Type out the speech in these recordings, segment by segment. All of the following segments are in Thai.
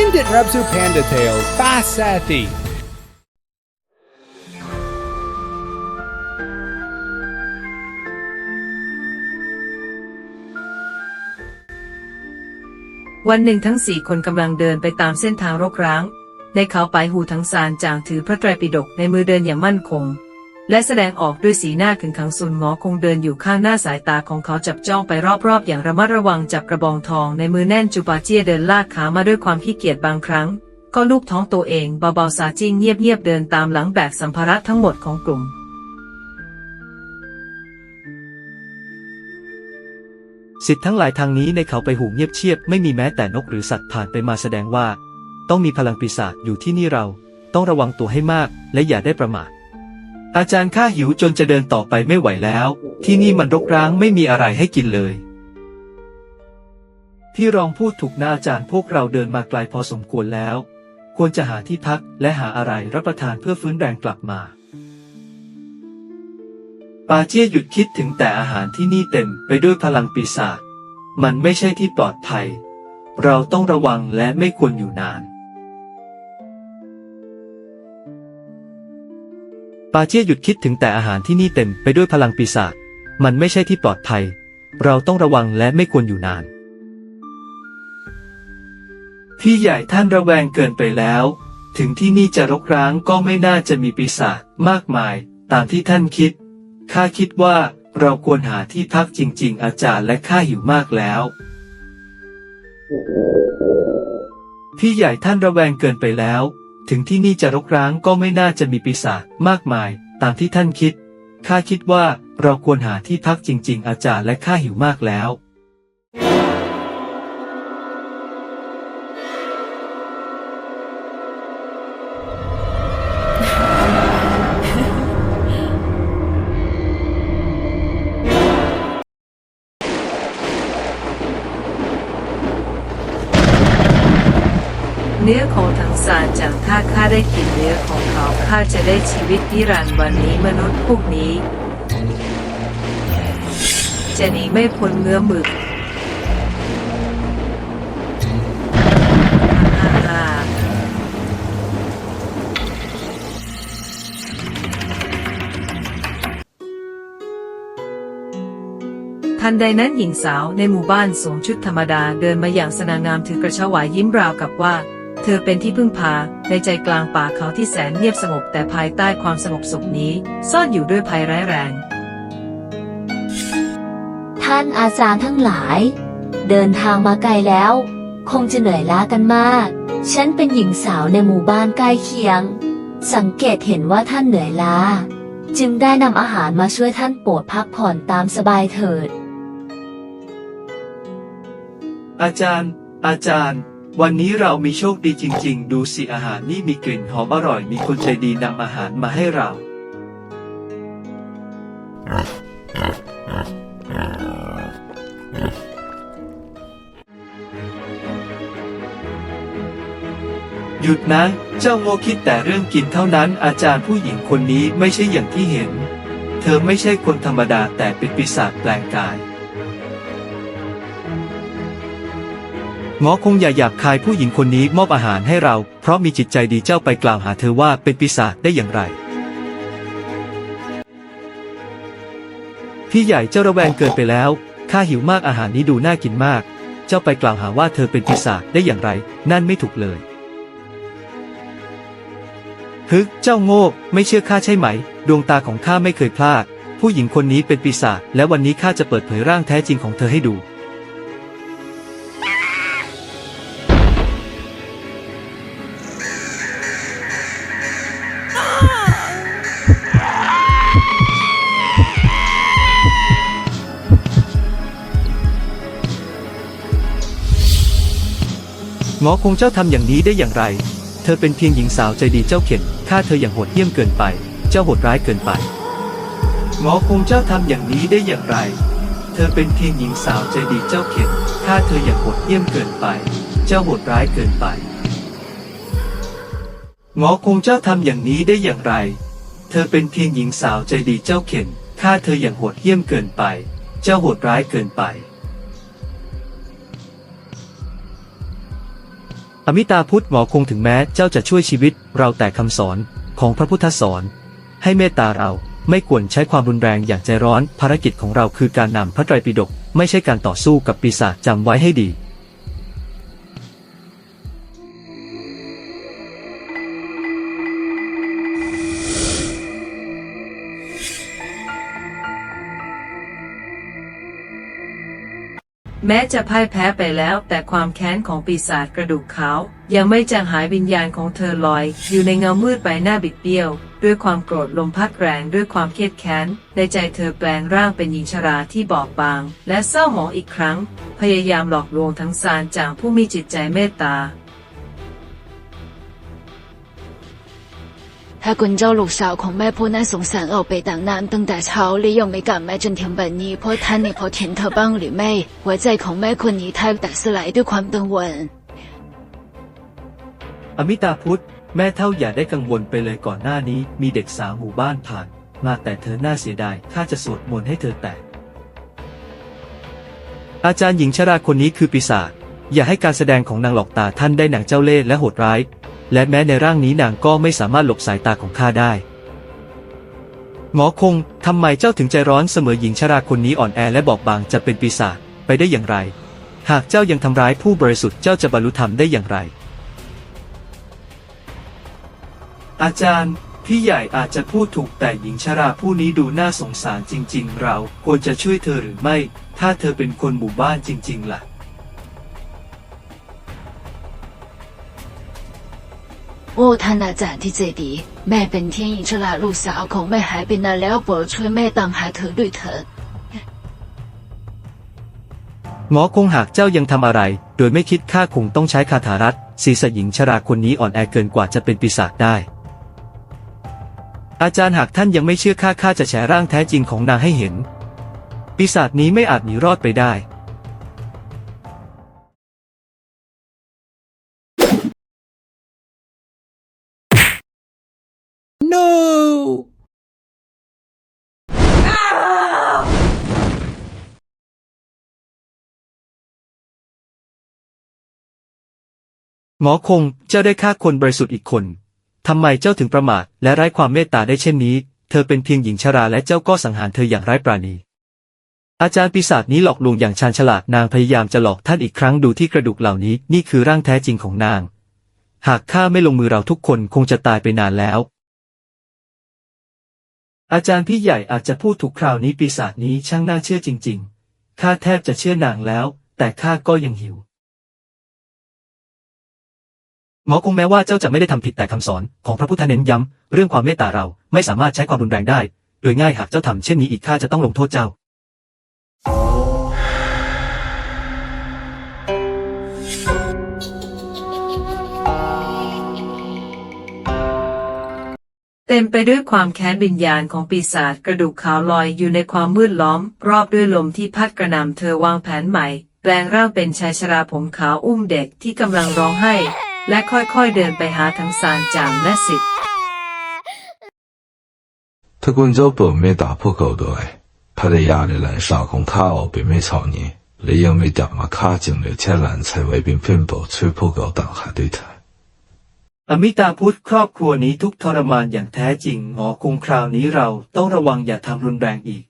Yindit Rabsu Panda Tales, Basati. วันหนึ่งทั้งสี่คนกำลังเดินไปตามเส้นทางรกร้าง ในเขาปลายหูทั้งสารจางถือพระไตรปิฎกในมือเดินอย่างมั่นคง และแสดงออกด้วยสีหน้าขึงขังสุนหมอคงเดินอยู่ข้างหน้าสายตาของเขาจับจ้องไปรอบๆ อย่างระมัดระวังจับกระบองทองในมือแน่นจูปาเจียเดินลากขามาด้วยความขี้เกียจบางครั้ง ก็ลูบท้องตัวเองเบาๆสาจิ้งเงียบๆเดินตามหลังแบกสัมภาระทั้งหมดของกลุ่มสิทธิ์ทั้งหลายทางนี้ในเขาไปหูเงียบเชียบไม่มีแม้แต่นกหรือสัตว์ผ่านไปมาแสดงว่า ต้องมีพลังปีศาจอยู่ที่นี่เรา ต้องระวังตัวให้มากและอย่าได้ประมาท อาจารย์ข้าหิวจนจะเดินต่อไปไม่ไหวแล้ว ที่นี่มันรกร้างไม่มีอะไรให้กินเลยที่รองพูดถูกน้าอาจารย์พวกเราเดินมาไกลพอสมควรแล้ว ควรจะหาที่พักและหาอะไรรับประทานเพื่อฟื้นแรงกลับมา ปาเจี้ยหยุดคิดถึงแต่อาหารที่นี่เต็มไปด้วยพลังปีศาจมันไม่ใช่ที่ปลอดภัย เราต้องระวังและไม่ควรอยู่นาน ปาเจี้ยหยุดคิดถึงแต่อาหารที่นี่เต็มไปด้วยพลังปีศาจ มันไม่ใช่ที่ปลอดภัย เราต้องระวังและไม่ควรอยู่นาน พี่ใหญ่ท่านระแวงเกินไปแล้ว ถึงที่นี่จะรกร้างก็ไม่น่าจะมีปีศาจมากมาย ตามที่ท่านคิด ข้าคิดว่าเราควรหาที่พักจริง ๆ อาจารย์และข้าหิวมากแล้ว พี่ใหญ่ท่านระแวงเกินไปแล้ว ถึงที่นี่จะรกร้างก็ไม่น่าจะมีปีศาจมากมาย ตามที่ท่านคิด ข้าคิดว่าเราควรหาที่พักจริง ๆ อาจารย์และข้าหิวมากแล้ว ได้กินเนื้อของเขาข้าจะได้ชีวิตนิรันดร์วันนี้มนุษย์พวกนี้ จะหนีไม่พ้นเงื้อมือฮ่าฮ่าทันใดนั้นหญิงสาวในหมู่บ้านสวมชุดธรรมดาเดินมาอย่างสง่างามถือกระเช้าหวายยิ้มราวกับว่า เธอเป็นที่พึ่งพาในใจกลางป่าเขาที่แสนเงียบสงบแต่ภายใต้ความสงบสุขนี้ ซ่อนอยู่ด้วยภัยร้ายแรง ท่านอาจารย์ทั้งหลาย เดินทางมาไกลแล้ว คงจะเหนื่อยล้ากันมาก ฉันเป็นหญิงสาวในหมู่บ้านใกล้เคียง สังเกตเห็นว่าท่านเหนื่อยล้า จึงได้นำอาหารมาช่วยท่านโปรดพักผ่อนตามสบายเถิด อาจารย์ อาจารย์ วันนี้เรามีโชคดีจริง ๆ ดูสิอาหารนี่มีกลิ่นหอมอร่อย มีคนใจดีนำอาหารมาให้เรา หยุดนะ เจ้าโง่คิดแต่เรื่องกินเท่านั้น อาจารย์ผู้หญิงคนนี้ไม่ใช่อย่างที่เห็น เธอไม่ใช่คนธรรมดาแต่เป็นปีศาจแปลงกาย หมอคงอย่าหยาบคายผู้หญิงคนนี้มอบอาหารให้เรา เพราะมีจิตใจดีเจ้าไปกล่าวหาเธอว่าเป็นปีศาจได้อย่างไร พี่ใหญ่เจ้าระแวงเกินไปแล้วข้าหิวมากอาหารนี้ดูน่ากินมาก เจ้าไปกล่าวหาว่าเธอเป็นปีศาจได้อย่างไร นั่นไม่ถูกเลยฮึเจ้าโง่ไม่เชื่อข้าใช่ไหม ดวงตาของข้าไม่เคยพลาด ผู้หญิงคนนี้เป็นปีศาจและวันนี้ข้าจะเปิดเผยร่างแท้จริงของเธอให้ดู หมอคงเจ้าทำอย่างนี้ได้อย่างไร เธอเป็นเพียงหญิงสาวใจดีเจ้าเข็นฆ่าเธออย่างโหดเหี้ยมเกินไป เจ้าโหดร้ายเกินไป หมอคงเจ้าทำอย่างนี้ได้อย่างไร เธอเป็นเพียงหญิงสาวใจดีเจ้าเข็นฆ่าเธออย่างโหดเหี้ยมเกินไป เจ้าโหดร้ายเกินไป หมอคงเจ้าทำอย่างนี้ได้อย่างไร เธอเป็นเพียงหญิงสาวใจดีเจ้าเข็นฆ่าเธออย่างโหดเหี้ยมเกินไป เจ้าโหดร้ายเกินไป อมิตาพุทธหมอคงถึงแม้เจ้าจะช่วยชีวิตเราแต่คำสอนของพระพุทธสอน ให้เมตตาเราไม่ควรใช้ความรุนแรงอย่างใจร้อนภารกิจของเราคือการนำพระไตรปิฎกไม่ใช่การต่อสู้กับปีศาจจำไว้ให้ดี แม้จะพ่ายแพ้ไปแล้ว แต่ความแค้นของปีศาจกระดูกขาว ยังไม่จางหายวิญญาณของเธอลอย อยู่ในเงามืดใบหน้าบิดเบี้ยว ด้วยความโกรธลมพัดแรงด้วยความเครียดแค้น ในใจเธอแปลงร่างเป็นหญิงชราที่บอบบาง และเศร้าหมองอีกครั้ง พยายามหลอกลวงทั้งซานจางผู้มีจิตใจเมตตา 他滚州路小孔脉坡南松山欧北当南登大潮利用美感脉正天本尼坡滩尼坡天特邦里妹我在孔脉困尼太大斯来对ความ登文 อมิตาพุทธแม่เท่าอย่าได้กังวลไปเลยก่อนหน้านี้ มีเด็กสาวหมู่บ้านผ่าน มาแต่เธอน่าเสียดายข้าจะสวดมนต์ให้เธอแตกอาจารย์หญิงชราคนนี้คือปีศาจอย่าให้การแสดงของนางหลอกตาท่านได้หนังเจ้าเล่ห์และโหดร้าย และแม้ในร่างนี้นางก็ไม่สามารถหลบสายตาของข้าได้ หมอคง ทำไมเจ้าถึงใจร้อนเสมอหญิงชราคนนี้อ่อนแอและบอบบางจะเป็นปีศาจไปได้อย่างไร หากเจ้ายังทำร้ายผู้บริสุทธิ์เจ้าจะบรรลุธรรมได้อย่างไร อาจารย์ พี่ใหญ่อาจจะพูดถูกแต่หญิงชราผู้นี้ดูน่าสงสารจริง ๆ เราควรจะช่วยเธอหรือไม่ ถ้าเธอเป็นคนหมู่บ้านจริง ๆล่ะ 我他那暂ที่เจดีแม่เป็นเทียนอินชลาลูกสาวของแม่หายไปนานแล้วปวดช่วยแม่ตามหาเธอด้วยเถิด หมอคงหากเจ้ายังทำอะไร โดยไม่คิดข้าคงต้องใช้คาถารัดศีรษะหญิงชราคนนี้อ่อนแอเกินกว่าจะเป็นปีศาจได้ อาจารย์หากท่านยังไม่เชื่อข้าข้าจะแฉร่างแท้จริงของนางให้เห็น ปีศาจนี้ไม่อาจหนีรอดไปได้ หมอคงเจ้าได้ฆ่าคนบริสุทธิ์อีกคนทำไมเจ้าถึงประมาทและไร้ความเมตตาได้เช่นนี้ เธอเป็นเพียงหญิงชราและเจ้าก็สังหารเธออย่างไร้ปราณี อาจารย์ปีศาจนี้หลอกลวงอย่างชาญฉลาดนางพยายามจะหลอกท่านอีกครั้งดูที่กระดูกเหล่านี้นี่คือร่างแท้จริงของนาง หากข้าไม่ลงมือเราทุกคนคงจะตายไปนานแล้ว อาจารย์พี่ใหญ่อาจจะพูดถูกคราวนี้ปีศาจนี้ช่างน่าเชื่อจริง ๆ ข้าแทบจะเชื่อนางแล้ว แต่ข้าก็ยังหิว หมอคงแม้ว่าเจ้าจะไม่ได้ทำผิดแต่คำสอนของพระพุทธเน้นย้ำเรื่องความเมตตาเราไม่สามารถใช้ความรุนแรงได้ โดยง่ายหากเจ้าทำเช่นนี้อีกข้าจะต้องลงโทษเจ้า เต็มไปด้วยความแค้นวิญญาณของปีศาจกระดูกขาวลอยอยู่ในความมืดล้อม รอบด้วยลมที่พัดกระหน่ำเธอวางแผนใหม่ แปลงร่างเป็นชายชราผมขาวอุ้มเด็กที่กำลังร้องไห้ และค่อยๆเดินไปหาทั้งซานจางและสิทธิ์ 他滚走本没打破狗的爱，他的压力来上空卡奥北美草年，利用没打嘛卡进了千兰才为并分布吹破狗当海对台。 อมิตาพุทธครอบครัวนี้ทุกข์ทรมานอย่างแท้จริงหมอคงคราวนี้เราต้องระวังอย่าทำรุนแรงอีก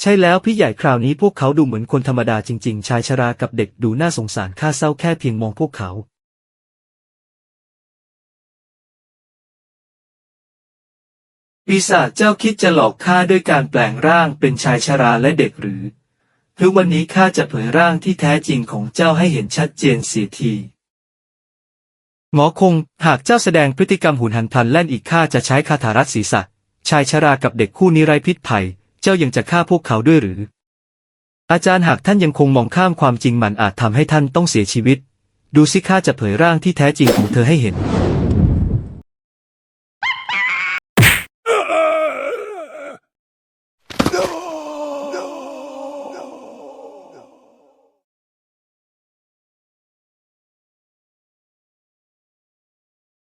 ใช่แล้วพี่ใหญ่คราวนี้พวกเขาดูเหมือนคนธรรมดาจริง ๆ ชายชรากับเด็กดูน่าสงสารข้าเศร้าแค่เพียงมองพวกเขาปีศาจเจ้าคิดจะหลอกข้าด้วยการแปลงร่างเป็นชายชราและเด็กหรือหรือวันนี้ข้าจะเผยร่างที่แท้จริงของเจ้าให้เห็นชัดเจนเสียทีหมอคง หากเจ้าแสดงพฤติกรรมหุนหันพลันแล่นอีกข้าจะใช้คาถารัดศีรษะ ชายชรากับเด็กคู่นี้ไร้พิษภัยเจ้ายังจะฆ่าพวกเขาด้วยหรือ อาจารย์หากท่านยังคงมองข้ามความจริงมันอาจทำให้ท่านต้องเสียชีวิต ดูสิข้าจะเผยร่างที่แท้จริงของเธอให้เห็น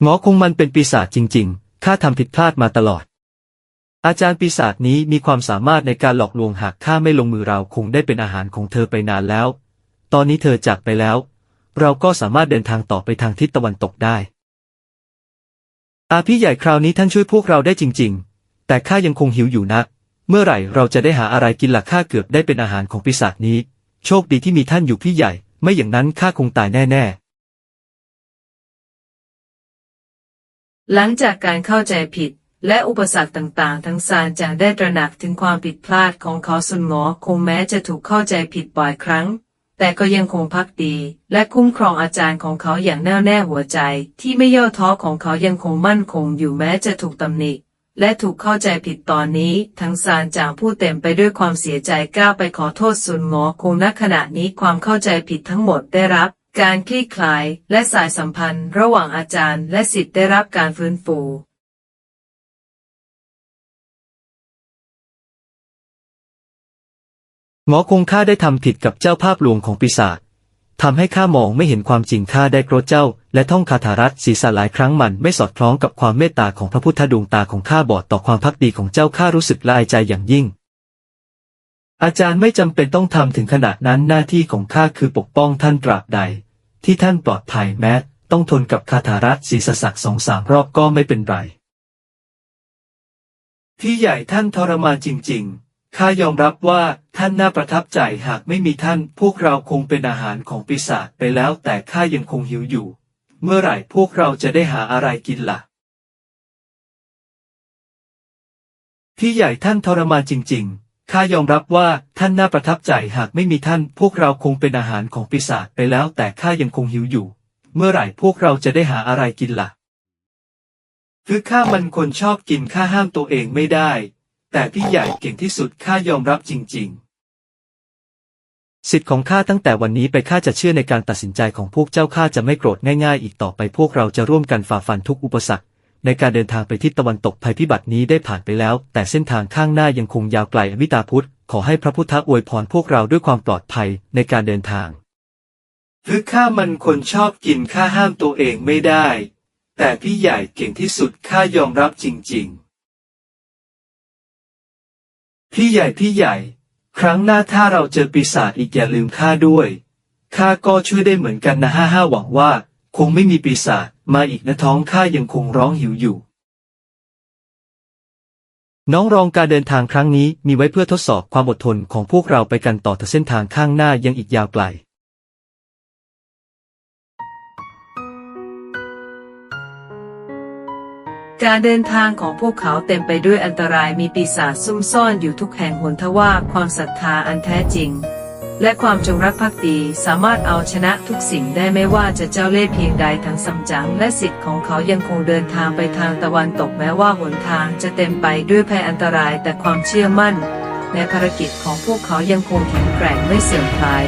หมอคงมันเป็นปีศาจจริง ๆ ข้าทำผิดพลาดมาตลอด อาจารย์ปีศาจนี้มีความสามารถในการหลอกลวงหากข้าไม่ลงมือเราคงได้เป็นอาหารของเธอไปนานแล้ว ตอนนี้เธอจากไปแล้ว เราก็สามารถเดินทางต่อไปทางทิศตะวันตกได้ อาพี่ใหญ่คราวนี้ท่านช่วยพวกเราได้จริง ๆ แต่ข้ายังคงหิวอยู่นะเมื่อไหร่เราจะได้หาอะไรกินล่ะข้าเกือบได้เป็นอาหารของปีศาจนี้ โชคดีที่มีท่านอยู่พี่ใหญ่ ไม่อย่างนั้นข้าคงตายแน่ ๆหลังจากการเข้าใจผิด และอุปสรรคต่างๆ ทั้งซานจางได้ตระหนักถึงความผิดพลาดของเขาสุนหงอคงแม้จะถูกเข้าใจผิดบ่อยครั้ง แต่ก็ยังคงพักดี และคุ้มครองอาจารย์ของเขาอย่างแน่วแน่หัวใจ ที่ไม่ย่อท้อของเขายังคงมั่นคงอยู่แม้จะถูกตำหนิและถูกเข้าใจผิดตอนนี้ ทั้งซานจางผู้เต็มไปด้วยความเสียใจก้าวไปขอโทษซุนหงอคงณขณะนี้ความเข้าใจผิดทั้งหมดได้รับ การคลี่คลายและสายสัมพันธ์ ระหว่างอาจารย์และสิทธิ์ได้รับการฟื้นฟู หมอคงข้าได้ทำผิดกับเจ้าภาพลวงของปีศาจทำให้ข้ามองไม่เห็นความจริงข้าได้โกรธเจ้า และท่องคาถารัตศีรษะหลายครั้งมันไม่สอดคล้องกับความเมตตาของพระพุทธดวงตาของข้าบอดต่อความพักดีของเจ้าข้ารู้สึกละอายใจอย่างยิ่ง อาจารย์ไม่จำเป็นต้องทำถึงขนาดนั้นหน้าที่ของข้าคือปกป้องท่านตราบใด ที่ท่านปลอดภัยแม้ ต้องทนกับคาถารัตศีรษะสักสองสามรอบก็ไม่เป็นไรพี่ใหญ่ท่านทรมานจริง ๆ ข้ายอมรับว่าท่านน่าประทับใจหากไม่มีท่าน พวกเราคงเป็นอาหารของปีศาจไปแล้วแต่ข้ายังคงหิวอยู่ เมื่อไหร่พวกเราจะได้หาอะไรกินล่ะ พี่ใหญ่ท่านทรมานจริง ๆ ข้ายอมรับว่าท่านน่าประทับใจหากไม่มีท่าน พวกเราคงเป็นอาหารของปีศาจไปแล้วแต่ข้ายังคงหิวอยู่ เมื่อไหร่พวกเราจะได้หาอะไรกินล่ะ คือข้ามันคนชอบกินข้าห้ามตัวเองไม่ได้ แต่พี่ใหญ่เก่งที่สุดข้ายอมรับจริง ๆ สิทธิ์ของข้าตั้งแต่วันนี้ไปข้าจะเชื่อในการตัดสินใจของพวกเจ้าข้าจะไม่โกรธง่ายๆ อีกต่อไปพวกเราจะร่วมกันฝ่าฟันทุกอุปสรรคในการเดินทางไปทิศตะวันตกภัยพิบัตินี้ได้ผ่านไปแล้ว แต่เส้นทางข้างหน้ายังคงยาวไกลอวิตาพุทธขอให้พระพุทธอวยพรพวกเราด้วยความปลอดภัยในการเดินทางคือข้ามันคนชอบกินข้าห้ามตัวเองไม่ได้ แต่พี่ใหญ่เก่งที่สุดข้ายอมรับจริง ๆ พี่ใหญ่พี่ใหญ่ ครั้งหน้าถ้าเราเจอปีศาจอีกอย่าลืมข้าด้วยข้าก็ช่วยได้เหมือนกันนะห้าห้าหวังว่า คงไม่มีปีศาจมาอีกนะท้องข้ายังคงร้องหิวอยู่ น้องรองการเดินทางครั้งนี้มีไว้เพื่อทดสอบความอดทนของพวกเราไปกันต่อแต่เส้นทางข้างหน้ายังอีกยาวไกล การเดินทางของพวกเขาเต็มไปด้วยอันตรายมีปีศาจซุ่มซ่อนอยู่ทุกแห่งหนทว่าความศรัทธาอันแท้จริง และความจงรักภักดีสามารถเอาชนะทุกสิ่งได้ไม่ว่าจะเจ้าเล่ห์เพียงใดทั้งซัมจั๋งและสิทธิ์ของเขายังคงเดินทางไปทางตะวันตกแม้ว่าหนทางจะเต็มไปด้วยภัยอันตรายแต่ความเชื่อมั่น ในภารกิจของพวกเขายังคงแข็งแกร่งไม่เสื่อมคลาย